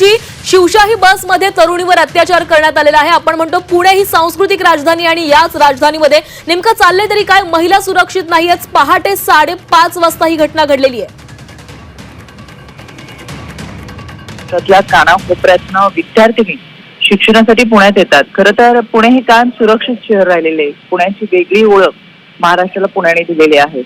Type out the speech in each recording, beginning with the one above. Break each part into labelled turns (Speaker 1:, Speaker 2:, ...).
Speaker 1: रुपालीजी शिवशाही बसमध्ये तरुणीवर अत्याचार करण्यात आलेला आहे. आपण म्हणतो पुणे ही सांस्कृतिक राजधानी आणि याच राजधानीमध्ये नेमकं चाललंय तरी काय? महिला सुरक्षित नाहीयेच पहाटे साडेपाच वाजता ही घटना घडलेली आहे.
Speaker 2: त्यातल्या कानाकोपऱ्यातनं विद्यार्थिनी शिक्षणासाठी पुण्यात येतात. खरं तर पुणे हे कायम सुरक्षित शहर राहिलेले आहे. पुण्याची वेगळी ओळख महाराष्ट्राला पुण्याने दिलेली आहे.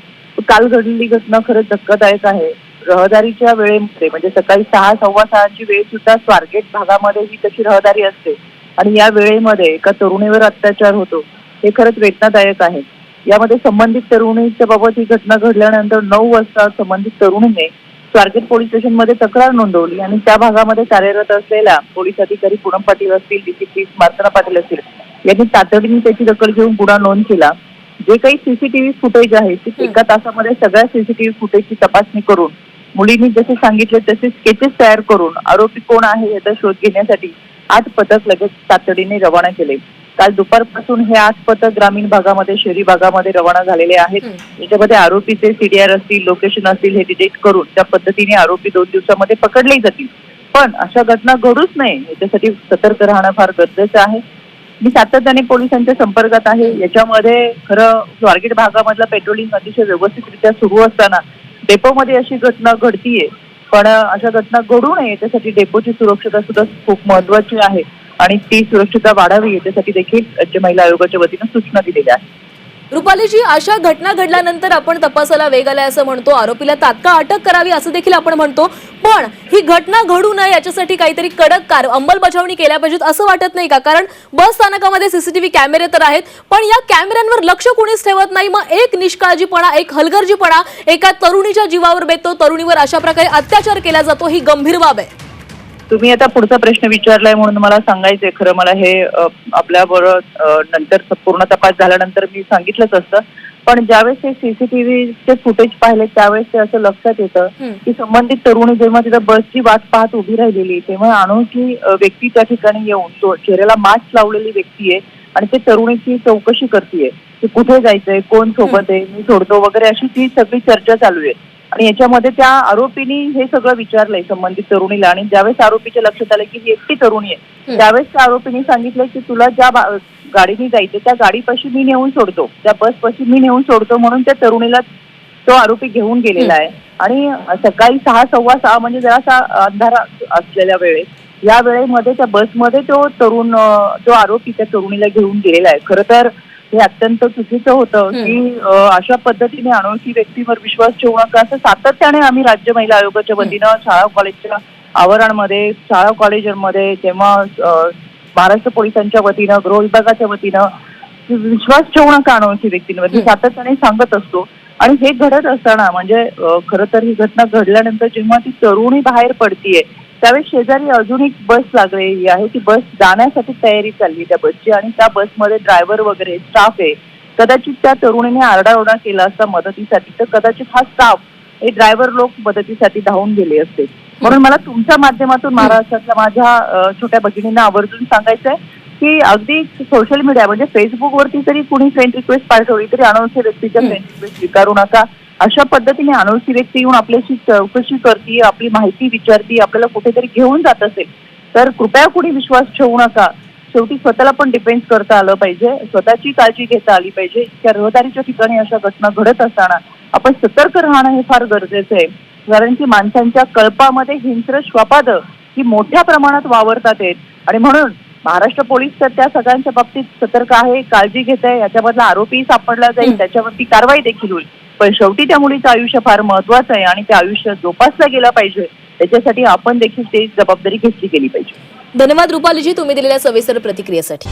Speaker 2: काल घडलेली घटना खरंच धक्कादायक आहे. रहदारीच्या वेळेमध्ये म्हणजे सकाळी सहा सव्वा सहाची वेळ सुद्धा स्वारगेट भागामध्ये ही तशी रहदारी असते. आणि या वेळेमध्ये एका तरुणीवर अत्याचार होतो. हे खरंच वेदनादायक आहे. यामध्ये संबंधित तरुणीच्या बाबत ही घटना घडल्यानंतर नऊ वाजता संबंधित तरुणीने स्वारगेट पोलीस स्टेशनमध्ये तक्रार नोंदवली आणि त्या भागामध्ये कार्यरत असलेल्या पोलीस अधिकारी पूनम पाटील असतील डीसीपी मार्तना पाटील असतील यांनी तातडीने त्याची दखल घेऊन गुन्हा नोंद केला. जे काही सीसीटीव्ही फुटेज आहे ते एका तासामध्ये सगळ्या सीसीटीव्ही फुटेजची तपासणी करून मुलींनी जसे सांगितले तसे स्केचेस तयार करून आरोपी कोण आहे याचा शोध घेण्यासाठी आठ पथक लगेच तातडीने रवाना केले. काल दुपारपासून हे आठ पथक ग्रामीण भागामध्ये शहरी भागामध्ये रवाना झालेले आहेत. याच्यामध्ये आरोपीचे सीडीआर असतील लोकेशन असतील हे डिटेक्ट करून त्या पद्धतीने आरोपी दोन दिवसामध्ये पकडले जातील. पण अशा घटना घडूच नये याच्यासाठी सतर्क राहणं फार गरजेचं आहे. मी सातत्याने पोलिसांच्या संपर्कात आहे. याच्यामध्ये खरं स्वारगेट भागामधलं पेट्रोलिंग अतिशय व्यवस्थितरित्या सुरू असताना डेपोमध्ये अशी घटना घडतीये. पण अशा घटना घडू नये याच्यासाठी डेपोची सुरक्षता सुद्धा खूप महत्वाची आहे. आणि ती सुरक्षता वाढावी याच्यासाठी देखील राज्य महिला आयोगाच्या वतीनं सूचना दिलेल्या आहेत.
Speaker 1: रुपालीजी अशा घटना घडल्यानंतर आपण तपासाला वेग आलाय असं म्हणतो. आरोपीला तात्काळ अटक करावी असं देखील आपण म्हणतो. पण ही घटना घडू नये याच्यासाठी काहीतरी कडक कार अंमलबजावणी केल्या पाहिजेत असं वाटत नाही का? कारण बस स्थानकामध्ये सीसीटीव्ही कॅमेरे तर आहेत पण या कॅमेऱ्यांवर लक्ष कोणीच ठेवत नाही. मग एक निष्काळजीपणा एक हलगर्जीपणा एका तरुणीच्या जीवावर बेतो तरुणीवर अशा प्रकारे अत्याचार केला जातो. ही गंभीर बाब आहे.
Speaker 2: तुम्ही आता पुढचा प्रश्न विचारलाय म्हणून मला सांगायचंय खरं. मला हे आपल्या बरोबर नंतर पूर्ण तपास झाल्यानंतर मी सांगितलंच असतं. पण ज्यावेळेस ते सीसीटीव्हीचे फुटेज पाहिले त्यावेळेस ते असं लक्षात येतं
Speaker 1: हं.
Speaker 2: की संबंधित तरुणी जेव्हा तिथं बसची वाट पाहत उभी राहिलेली तेव्हा अनोळखी व्यक्ती त्या ठिकाणी येऊन तो चेहऱ्याला मास्क लावलेली व्यक्ती आहे आणि ते तरुणीची चौकशी करतीये की कुठे जायचंय कोण सोबत आहे मी सोडतो वगैरे अशी ती सगळी चर्चा चालू आहे आणि याच्यामध्ये त्या आरोपीनी हे सगळं विचारलंय संबंधित तरुणीला आणि ज्यावेळेस आरोपीच्या लक्षात आलं की ही एकटी तरुणी आहे
Speaker 1: हं.
Speaker 2: त्यावेळेस त्या आरोपीने सांगितलंय की तुला ज्या गाडीने जायचं त्या गाडीपाशी मी नेऊन सोडतो. त्या बसपाशी मी नेऊन सोडतो म्हणून त्या तरुणीला तो आरोपी घेऊन गेलेला आहे. आणि सकाळी सहा सव्वा सहा म्हणजे जरासा अंधार असलेल्या वेळेत या वेळेमध्ये त्या बसमध्ये तो तरुण तो आरोपी त्या तरुणीला घेऊन गेलेला आहे. खरं तर हे अत्यंत चुकीचं होतं. की अशा पद्धतीने अनोळखी व्यक्तीवर विश्वास ठेवू नका असं सातत्याने आम्ही राज्य महिला आयोगाच्या वतीनं शाळा कॉलेजच्या आवरणामध्ये शाळा कॉलेजमध्ये तेव्हा अं, महाराष्ट्र पोलिसांच्या वतीनं गृह विभागाच्या वतीनं की विश्वास ठेवू नका अनोळखी व्यक्तींवर हे
Speaker 1: हं.
Speaker 2: सातत्याने सांगत असतो. आणि हे घडत असताना म्हणजे खरं तर ही घटना घडल्यानंतर जेव्हा ती तरुणी बाहेर पडतीये त्यावेळेस शेजारी अजून एक बस लागलेली आहे. ती बस जाण्यासाठी तयारी चालली आहे त्या बसची आणि त्या बसमध्ये ड्रायव्हर वगैरे स्टाफ आहे. कदाचित त्या तरुणीने आरडाओरडा केला असता मदतीसाठी तर कदाचित हा स्टाफ हे ड्रायव्हर लोक मदतीसाठी धावून गेले असते. म्हणून मला तुमच्या माध्यमातून महाराष्ट्रातल्या माझ्या छोट्या भगिनींना आवर्जून सांगायचंय की अगदी सोशल मीडिया म्हणजे फेसबुकवरती जरी कुणी फ्रेंड रिक्वेस्ट पाठवली तरी अनोळखी व्यक्तीच्या. फ्रेंड रिक्वेस्ट स्वीकारू नका. अशा पद्धतीने अनोळखी व्यक्ती येऊन आपल्याशी चौकशी करते आपली माहिती विचारती आपल्याला कुठेतरी घेऊन जात असेल तर कृपया कुणी विश्वास ठेवू नका. शेवटी स्वतःला पण डिपेंड करता आलं पाहिजे. स्वतःची काळजी घेता आली पाहिजे. त्या रहदारीच्या ठिकाणी अशा घटना घडत असताना आपण सतर्क राहणं हे फार गरजेचं आहे. कारण की माणसांच्या कळपामध्ये हिंस्र श्वापाद ही मोठ्या प्रमाणात वावरतात आहेत. आणि म्हणून महाराष्ट्र पोलीस तर त्या सगळ्यांच्या बाबतीत सतर्क आहे काळजी घेत आहे याच्यामधला आरोपी सापडला जाईल
Speaker 1: हं.
Speaker 2: त्याच्यावरती कारवाई देखील होईल. पण शेवटी त्या मुलीचं आयुष्य फार महत्वाचं आहे आणि ते आयुष्य जोपासलं गेलं पाहिजे. त्याच्यासाठी आपण देखील ते जबाबदारी घेतली गेली पाहिजे.
Speaker 1: धन्यवाद रुपालीजी तुम्ही दिलेल्या सविस्तर प्रतिक्रियेसाठी.